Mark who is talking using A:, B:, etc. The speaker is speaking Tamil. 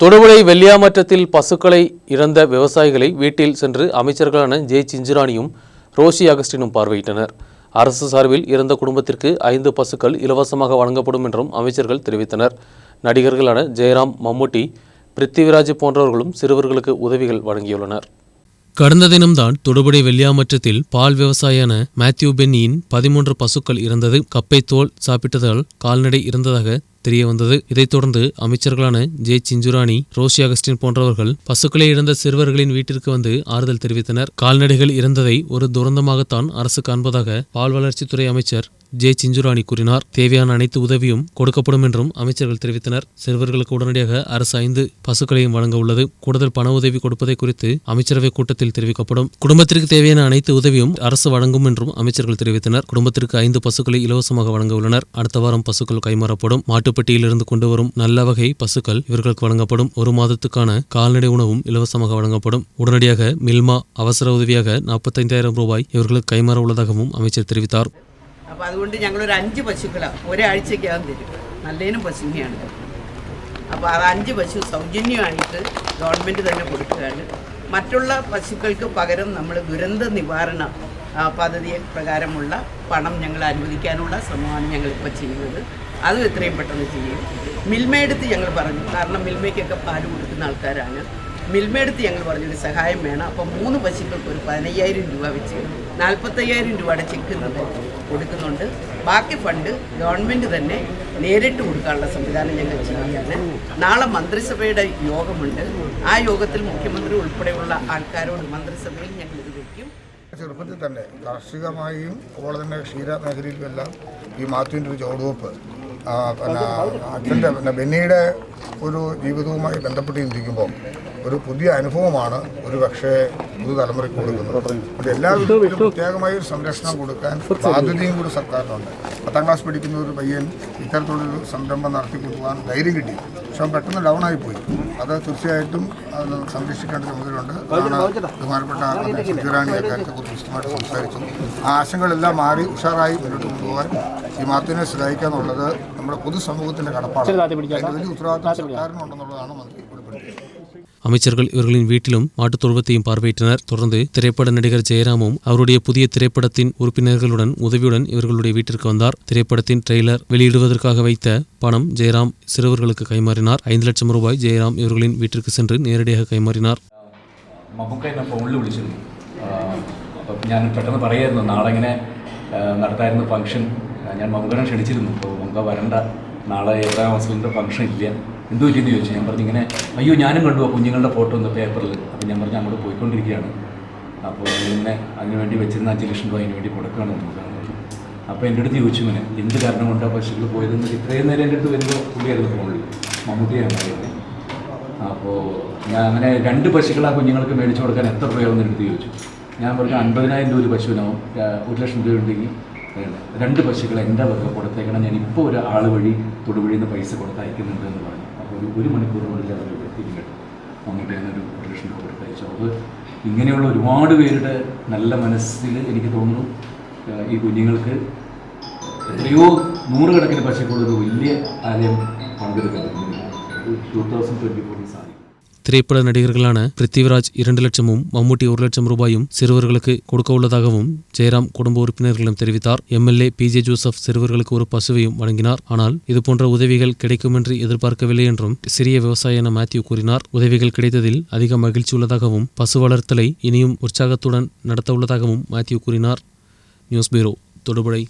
A: தொடுபுழை வெள்ளியாமற்றத்தில் பசுக்களை இழந்த விவசாயிகளை வீட்டில் சென்று அமைச்சர்களான ஜே சிஞ்சிராணியும் ரோஷி அகஸ்டினும் பார்வையிட்டனர். அரசு சார்பில் இறந்த குடும்பத்திற்கு ஐந்து பசுக்கள் இலவசமாக வழங்கப்படும் என்றும் அமைச்சர்கள் தெரிவித்தனர். நடிகர்களான ஜெயராம் மம்முட்டி பிருத்திவிராஜ் போன்றவர்களும் சிறுவர்களுக்கு உதவிகள் வழங்கியுள்ளனர். கடந்த தினம்தான் தொடுபுடை வெள்ளியாமற்றத்தில் பால் விவசாயியான மேத்யூ பென்னியின் பதிமூன்று பசுக்கள் இறந்தது. கப்பை தோல் சாப்பிட்டதால் கால்நடை இறந்ததாக தெரிய வந்தது. இதைத் தொடர்ந்து அமைச்சர்களான ஜே. சிஞ்சுராணி ரோஷி அகஸ்டின் போன்றவர்கள் பசுக்களை இழந்த சிறுவர்களின் வீட்டிற்கு வந்து ஆறுதல் தெரிவித்தனர். கால்நடைகள் இறந்ததை ஒரு துரந்தமாகத்தான் அரசு காண்பதாக பால் வளர்ச்சித்துறை அமைச்சர் ஜே. சிஞ்சுராணி கூறினார். தேவையான அனைத்து உதவியும் கொடுக்கப்படும் என்றும் அமைச்சர்கள் தெரிவித்தனர். சிறுவர்களுக்கு உடனடியாக அரசு ஐந்து பசுக்களையும் வழங்க உள்ளது. கூடுதல் பண உதவி கொடுப்பதை குறித்து அமைச்சரவை கூட்டத்தில் தெரிவிக்கப்படும். குடும்பத்திற்கு தேவையான அனைத்து உதவியும் அரசு வழங்கும் என்றும் அமைச்சர்கள் தெரிவித்தனர். குடும்பத்திற்கு ஐந்து பசுக்களை இலவசமாக வழங்க உள்ளனர். அடுத்த வாரம் பசுக்கள் கைமாறப்படும். மாட்டுப்பட்டியிலிருந்து கொண்டு வரும் நல்ல வகை பசுக்கள் இவர்களுக்கு வழங்கப்படும் ஒரு மாதத்துக்கான கால்நடை உணவும் இலவசமாக வழங்கப்படும் உடனடியாக மில்மா அவசர உதவியாக நாற்பத்தைந்தாயிரம் ரூபாய் இவர்களுக்கு கைமாற உள்ளதாகவும் அமைச்சர் தெரிவித்தார்
B: അപ്പോൾ അതുകൊണ്ട് ഞങ്ങളൊരു അഞ്ച് പശുക്കളാണ് ഒരാഴ്ചക്കകം തരും നല്ലതിനും പശുവിനെയാണ് അപ്പോൾ അത് അഞ്ച് പശു സൗജന്യമായിട്ട് ഗവൺമെൻറ് തന്നെ കൊടുക്കുകയാണ് മറ്റുള്ള പശുക്കൾക്ക് പകരം നമ്മൾ ദുരന്ത നിവാരണ ആ, പദ്ധതി പ്രകാരമുള്ള പണം ഞങ്ങൾ അനുവദിക്കാനുള്ള ശ്രമമാണ് ഞങ്ങളിപ്പോൾ ചെയ്യുന്നത് അതും എത്രയും പെട്ടെന്ന് ചെയ്യും. മിൽമയെടുത്ത് ഞങ്ങൾ പറഞ്ഞു കാരണം മിൽമയ്ക്കൊക്കെ പാൽ കൊടുക്കുന്ന ആൾക്കാരാണ്. മിൽമയെടുത്ത് ഞങ്ങൾ പറഞ്ഞൊരു സഹായം വേണം. അപ്പം മൂന്ന് പശുക്കൾക്ക് ഒരു പതിനയ്യായിരം രൂപ വെച്ച് നാൽപ്പത്തയ്യായിരം രൂപയുടെ ചെക്ക് നമ്മൾ കൊടുക്കുന്നുണ്ട്. ബാക്കി ഫണ്ട് ഗവൺമെന്റ് തന്നെ നേരിട്ട് കൊടുക്കാനുള്ള സംവിധാനം ഞങ്ങൾ ചെയ്യുകയാണ്. നാളെ മന്ത്രിസഭയുടെ യോഗമുണ്ട്. ആ യോഗത്തിൽ മുഖ്യമന്ത്രി ഉൾപ്പെടെയുള്ള ആൾക്കാരോട് മന്ത്രിസഭയിൽ ഞങ്ങൾ ഇത് വയ്ക്കും
C: ചെറുപ്പത്തിൽ തന്നെ കാർഷികമായും അതുപോലെ തന്നെ ക്ഷീര മേഖലയിലുമെല്ലാം ഈ മാത്യുവിന്റെ ഒരു ചുവടുവെപ്പ് പിന്നെ അച്ഛന്റെ പിന്നെ ബെന്നിയുടെ ഒരു ജീവിതവുമായി ബന്ധപ്പെട്ട് ചിന്തിക്കുമ്പോൾ ഒരു പുതിയ അനുഭവമാണ് ഒരു പക്ഷേ പുതുതലമുറയ്ക്ക് കൊടുക്കുന്നത്. എല്ലാ വിധത്തിലും പ്രത്യേകമായ ഒരു സംരക്ഷണം കൊടുക്കാൻ ബാധ്യതയും കൂടി സർക്കാരിനുണ്ട്. പത്താം ക്ലാസ് പഠിക്കുന്ന ഒരു പയ്യൻ ഇത്തരത്തിലുള്ളൊരു സംരംഭം നടത്തിക്കൊണ്ടുപോകാൻ ധൈര്യം കിട്ടി. പക്ഷെ അവൻ പെട്ടെന്ന് ഡൗൺ ആയിപ്പോയി അത് തീർച്ചയായിട്ടും അത് സംരക്ഷിക്കേണ്ട ചുമതലയുണ്ട് ബഹുമാനപ്പെട്ട സുജറാണി അക്കാര്യത്തെക്കുറിച്ച് വിശദമായിട്ട് സംസാരിച്ചു. ആ ആശങ്കകളെല്ലാം മാറി ഉഷാറായി മുന്നോട്ട് കൊണ്ടുപോകാൻ ഈ മാർത്തിനെ സഹായിക്കുക എന്നുള്ളത് നമ്മുടെ പൊതുസമൂഹത്തിന്റെ കടപ്പാട് അതിന്റെ വലിയ ഉത്തരവാദിത്വം സർക്കാരിനുണ്ടെന്നുള്ളതാണ് മന്ത്രി വെളിപ്പെടുത്തിയത്
A: அமைச்சர்கள் இவர்களின் வீட்டிலும் மாட்டுத் தொழுவத்தையும் பார்வையிட்டனர் தொடர்ந்து திரைப்பட நடிகர் ஜெயராமும் அவருடைய புதிய திரைப்படத்தின் உறுப்பினர்களுடன் உதவியுடன் இவர்களுடைய வீட்டிற்கு வந்தார் திரைப்படத்தின் ட்ரெய்லர் வெளியிடுவதற்காக வைத்த பணம் ஜெயராம் சிறுவர்களுக்கு கைமாறினார் ஐந்து லட்சம் ரூபாய் ஜெயராம் இவர்களின் வீட்டிற்கு சென்று நேரடியாக கைமாறினார்
D: മമ്മൂക്ക എന്നെ ഫോണിൽ വിളിച്ചിരുന്നു അപ്പം ഞാൻ പെട്ടെന്ന് പറയായിരുന്നു നാളെ ഇങ്ങനെ ആ, നടത്തായിരുന്ന ഫംഗ്ഷൻ ഞാൻ മമ്മൂക്കനെ ക്ഷണിച്ചിരുന്നു. അപ്പോൾ മമ്മൂക്ക വരണ്ട. നാളെ ഏതാ മസ്ലിന്റെ ഫംഗ്ഷൻ ഇല്ല. എന്ത് പറ്റിയെന്ന് ചോദിച്ചു. ഞാൻ പറഞ്ഞു ഇങ്ങനെ അയ്യോ ഞാനും കണ്ടു ആ കുഞ്ഞുങ്ങളുടെ ഫോട്ടോ ഒന്ന് പേപ്പറിൽ അപ്പോൾ ഞാൻ പറഞ്ഞു അങ്ങോട്ട് പോയിക്കൊണ്ടിരിക്കുകയാണ്. അപ്പോൾ ഇങ്ങനെ അതിനുവേണ്ടി വെച്ചിരുന്ന അഞ്ച് ലക്ഷം രൂപ അതിനുവേണ്ടി കൊടുക്കുകയാണ് നമുക്ക് അപ്പോൾ എന്റെ അടുത്ത് ചോദിച്ചു ഇങ്ങനെ എന്ത് കാരണം കൊണ്ടാണ് പശുക്കൾ പോയതെന്ന്? ഇത്രയും നേരം എന്റെ അടുത്ത് വരുമ്പോൾ പുള്ളിയായിരുന്നു ഫോണിൽ മമ്മൂട്ടിയാണ് പറയുന്നത് അപ്പോൾ ഞാൻ അങ്ങനെ രണ്ട് പശുക്കൾ ആ കുഞ്ഞുങ്ങൾക്ക് മേടിച്ചു കൊടുക്കാൻ എത്ര രൂപയാണെന്ന് എടുത്ത് ചോദിച്ചു. ഞാൻ പറഞ്ഞു അൻപതിനായിരം രൂപ ഒരു പശുവിനാവും ഒരു ലക്ഷം രൂപ ഉണ്ടെങ്കിൽ. രണ്ട് പശുക്കൾ എന്റെ വക കൊടുത്തേക്കണം. ഞാൻ ഇപ്പോൾ ഒരു ആൾ വഴി തൊടുവഴിയിൽ നിന്ന് പൈസ കൊടുത്ത് അയക്കുന്നുണ്ട് എന്ന് പറഞ്ഞു. അപ്പോൾ ഒരു ഒരു മണിക്കൂറിനുള്ളിൽ അവർ എത്തിക്കും കേട്ടോ അങ്ങോട്ട് ഒരു ലക്ഷം രൂപ കൊടുത്തയച്ചു. അത് ഇങ്ങനെയുള്ള ഒരുപാട് പേരുടെ നല്ല മനസ്സിൽ എനിക്ക് തോന്നുന്നു ഈ കുഞ്ഞുങ്ങൾക്ക് എത്രയോ നൂറുകണക്കിന് പശുക്കളുടെ ഒരു വലിയ ആലയം പങ്കെടുക്കാൻ ടൂ തൗസൻഡ് ട്വന്റി ഫോറിൽ സാധിക്കും.
A: திரைப்பட நடிகர்களான பிருத்திவிராஜ் இரண்டு லட்சமும் மம்முட்டி ஒரு லட்சம் ரூபாயும் சிறுவர்களுக்கு கொடுக்க உள்ளதாகவும் ஜெயராம் குடும்ப உறுப்பினர்களிடம் தெரிவித்தார். எம்எல்ஏ பி ஜே ஜோசப் சிறுவர்களுக்கு ஒரு பசுவையும் வழங்கினார். ஆனால் இதுபோன்ற உதவிகள் கிடைக்குமென்று எதிர்பார்க்கவில்லை என்றும் சிறிய விவசாயியான மேத்யூ கூறினார். உதவிகள் கிடைத்ததில் அதிக மகிழ்ச்சி உள்ளதாகவும் பசு வளர்த்தலை இனியும் உற்சாகத்துடன் நடத்த உள்ளதாகவும் மேத்யூ கூறினார். News bureau தொடுபடை